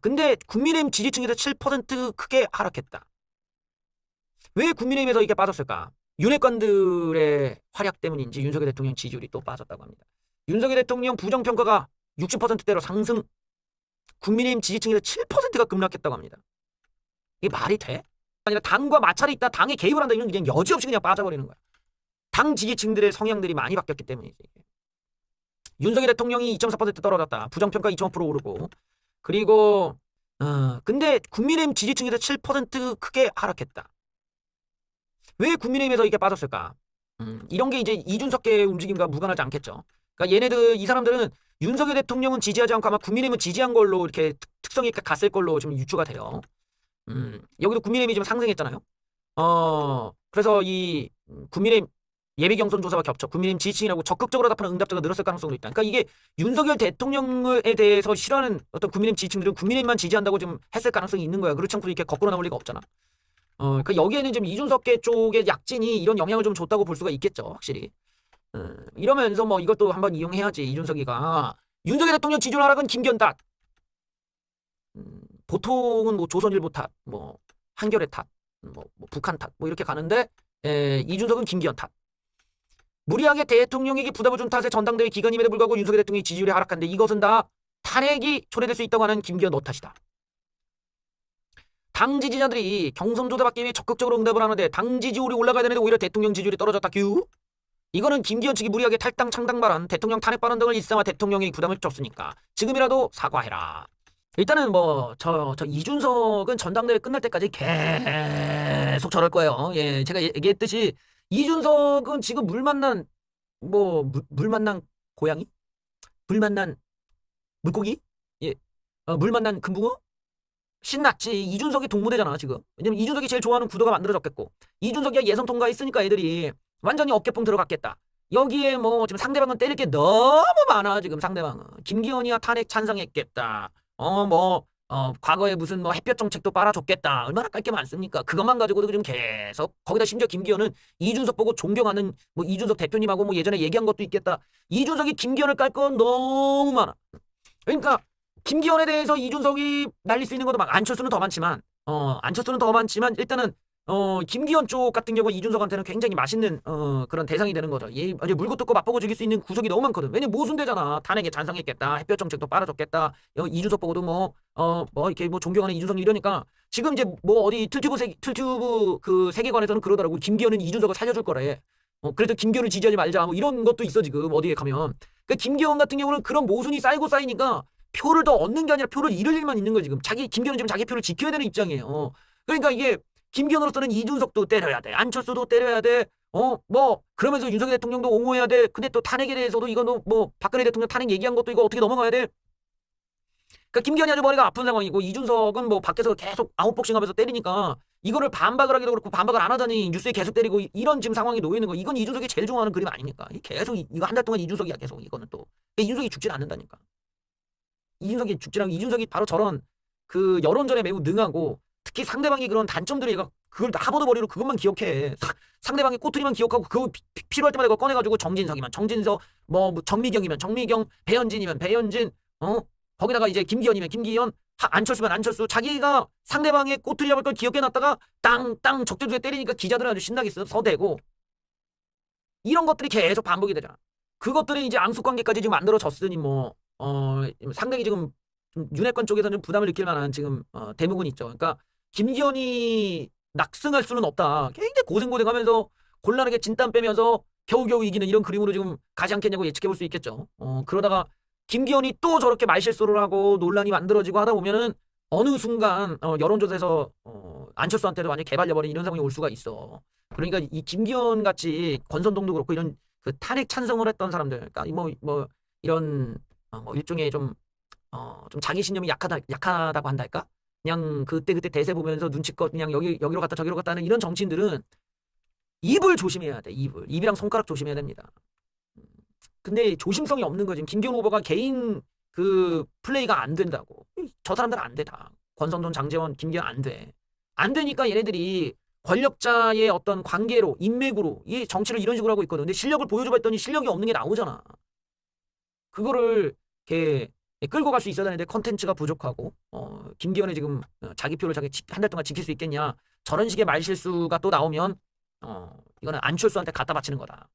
근데 국민의힘 지지층에서 7% 크게 하락했다. 왜 국민의힘에서 이게 빠졌을까? 윤핵관들의 활약 때문인지 윤석열 대통령 지지율이 또 빠졌다고 합니다. 윤석열 대통령 부정평가가 60%대로 상승, 국민의힘 지지층에서 7%가 급락했다고 합니다. 이게 말이 돼? 아니라 당과 마찰이 있다, 당에 개입을 한다, 이런 그냥 여지없이 그냥 빠져버리는 거야. 당 지지층들의 성향들이 많이 바뀌었기 때문이지. 윤석열 대통령이 2.4% 떨어졌다. 부정평가 2.5% 오르고. 그리고, 어, 근데 국민의힘 지지층에서 7% 크게 하락했다. 왜 국민의힘에서 이게 빠졌을까? 음, 이런 게 이제 이준석계의 움직임과 무관하지 않겠죠. 그러니까 얘네들, 이 사람들은 윤석열 대통령은 지지하지 않고 아마 국민의힘은 지지한 걸로 이렇게 특, 성이 갔을 걸로 지금 유추가 돼요. 음, 여기도 국민의힘이 좀 상승했잖아요. 어, 그래서 이 국민의힘 예비 경선 조사와 겹쳐 국민의힘 지지층이라고 적극적으로 답하는 응답자가 늘었을 가능성도 있다. 그러니까 이게 윤석열 대통령에 대해서 싫어하는 어떤 국민의힘 지지층들은 국민의힘만 지지한다고 좀 했을 가능성이 있는 거야. 그렇지 않고 이렇게 거꾸로 나올 리가 없잖아. 어, 그러니까 여기에는 좀 이준석계 쪽의 약진이 이런 영향을 좀 줬다고 볼 수가 있겠죠, 확실히. 어, 이러면서 뭐 이것도 한번 이용해야지 이준석이가 윤석열 대통령 지지율 하락은 김기현 탓. 음, 보통은 뭐 조선일보 탓, 뭐 한겨레 탓, 뭐, 뭐 북한 탓, 뭐 이렇게 가는데 에, 이준석은 김기현 탓. 무리하게 대통령에게 부담을 준 탓에 전당대회 기간임에도 불구하고 윤석열 대통령이 지지율이 하락한데 이것은 다 탄핵이 초래될 수 있다고 하는 김기현 너 탓이다. 당 지지자들이 경선 조사 받기 위해 적극적으로 응답을 하는데 당 지지율이 올라가야 되는데 오히려 대통령 지지율이 떨어졌다 규. 이거는 김기현 측이 무리하게 탈당 창당 발언, 대통령 탄핵 발언 등을 일삼아 대통령이 부담을 줬으니까 지금이라도 사과해라. 일단은 뭐 저 저 이준석은 전당대회 끝날 때까지 계속 저럴 거예요. 예, 제가 얘기했듯이 이준석은 지금 물 만난 뭐 물 만난 고양이? 물 만난 물고기? 예, 어, 물 만난 금붕어? 신났지. 이준석이 동무대잖아 지금. 왜냐면 이준석이 제일 좋아하는 구도가 만들어졌겠고 이준석이 예선 통과했으니까 애들이 완전히 어깨뽕 들어갔겠다. 여기에 뭐 지금 상대방은 때릴 게 너무 많아 지금 상대방은. 김기현이야 탄핵 찬성했겠다. 어 뭐 어, 과거에 무슨 뭐 햇볕 정책도 빨아줬겠다. 얼마나 깔게 많습니까? 그것만 가지고도 지금 계속 거기다 심지어 김기현은 이준석 보고 존경하는 뭐 이준석 대표님하고 뭐 예전에 얘기한 것도 있겠다. 이준석이 김기현을 깔 건 너무 많아. 그러니까 김기현에 대해서 이준석이 날릴 수 있는 것도 막 안철수는 더 많지만 어 안철수는 더 많지만 일단은 어 김기현 쪽 같은 경우 이준석한테는 굉장히 맛있는 어 그런 대상이 되는 거죠. 얘 아주 물고 뜯고 맛보고 죽일 수 있는 구석이 너무 많거든. 왜냐면 모순되잖아. 탄핵에 찬성했겠다. 햇볕 정책도 빨아줬겠다. 어, 이준석 보고도 뭐 어 뭐 이렇게 뭐 존경하는 이준석 이러니까 지금 이제 뭐 어디 틀튜브 세, 틀튜브 그 세계관에서는 그러더라고. 김기현은 이준석을 살려줄 거래. 어 그래도 김기현을 지지하지 말자. 뭐 이런 것도 있어 지금 어디에 가면. 그러니까 김기현 같은 경우는 그런 모순이 쌓이고 쌓이니까 표를 더 얻는 게 아니라 표를 잃을 일만 있는 거야 지금. 자기 김기현은 지금 자기 표를 지켜야 되는 입장이에요. 그러니까 이게 김기현으로서는 이준석도 때려야 돼. 안철수도 때려야 돼. 어, 뭐, 그러면서 윤석열 대통령도 옹호해야 돼. 근데 또 탄핵에 대해서도 이거는 뭐, 박근혜 대통령 탄핵 얘기한 것도 이거 어떻게 넘어가야 돼. 그러니까 김기현이 아주 머리가 아픈 상황이고, 이준석은 뭐, 밖에서 계속 아웃복싱 하면서 때리니까, 이거를 반박을 하기도 그렇고, 반박을 안 하더니 뉴스에 계속 때리고, 이런 지금 상황이 놓이는 거. 이건 이준석이 제일 좋아하는 그림 아닙니까? 계속, 이거 한 달 동안 이준석이야, 계속. 이거는 또. 그러니까 이준석이 죽진 않는다니까. 이준석이 죽진 않고, 이준석이 바로 저런 그 여론전에 매우 능하고, 특히 상대방이 그런 단점들을 얘가 그걸 하버드 머리로 그것만 기억해. 상대방의 꼬투리만 기억하고 그거 피, 필요할 때마다 꺼내가지고 정진석이면 정진석, 뭐, 뭐 정미경이면 정미경, 배현진이면 배현진, 어 거기다가 이제 김기현이면 김기현, 하, 안철수면 안철수. 자기가 상대방의 꼬투리 잡을 걸 기억해놨다가 땅땅 적절주에 때리니까 기자들은 아주 신나게 써대고 이런 것들이 계속 반복이 되잖아. 그것들이 이제 앙숙 관계까지 지금 만들어졌으니 뭐 어, 상당히 지금 윤핵관 쪽에서는 부담을 느낄 만한 지금 어, 대목은 있죠. 그러니까 김기현이 낙승할 수는 없다. 굉장히 고생고생하면서 곤란하게 진땀 빼면서 겨우겨우 이기는 이런 그림으로 지금 가지 않겠냐고 예측해 볼 수 있겠죠. 어, 그러다가 김기현이 또 저렇게 말실수를 하고 논란이 만들어지고 하다 보면은 어느 순간 어, 여론조사에서 어, 안철수한테도 완전 개발려버린 이런 상황이 올 수가 있어. 그러니까 이 김기현 같이 권선동도 그렇고 이런 그 탄핵 찬성을 했던 사람들, 그러니까 뭐, 뭐 이런 어, 뭐 일종의 좀, 어, 좀 자기 신념이 약하다, 약하다고 한달까? 그냥 그때 그때 대세 보면서 눈치껏 그냥 여기 여기로 갔다 저기로 갔다 하는 이런 정치인들은 입을 조심해야 돼. 입을 입이랑 손가락 조심해야 됩니다. 음, 근데 조심성이 없는 거지. 김기현 후보가 개인 그 플레이가 안 된다고. 저 사람들은 안 돼. 다. 권성돈, 장재원, 김기현 안 돼. 안 되니까 얘네들이 권력자의 어떤 관계로 인맥으로 이 정치를 이런 식으로 하고 있거든. 근데 실력을 보여줘 봤더니 실력이 없는 게 나오잖아. 그거를 이렇게 예, 끌고 갈 수 있어야 되는데 컨텐츠가 부족하고 어, 김기현이 지금 어, 자기 표를 자기 한 달 동안 지킬 수 있겠냐 저런 식의 말실수가 또 나오면 어, 이거는 안철수한테 갖다 바치는 거다.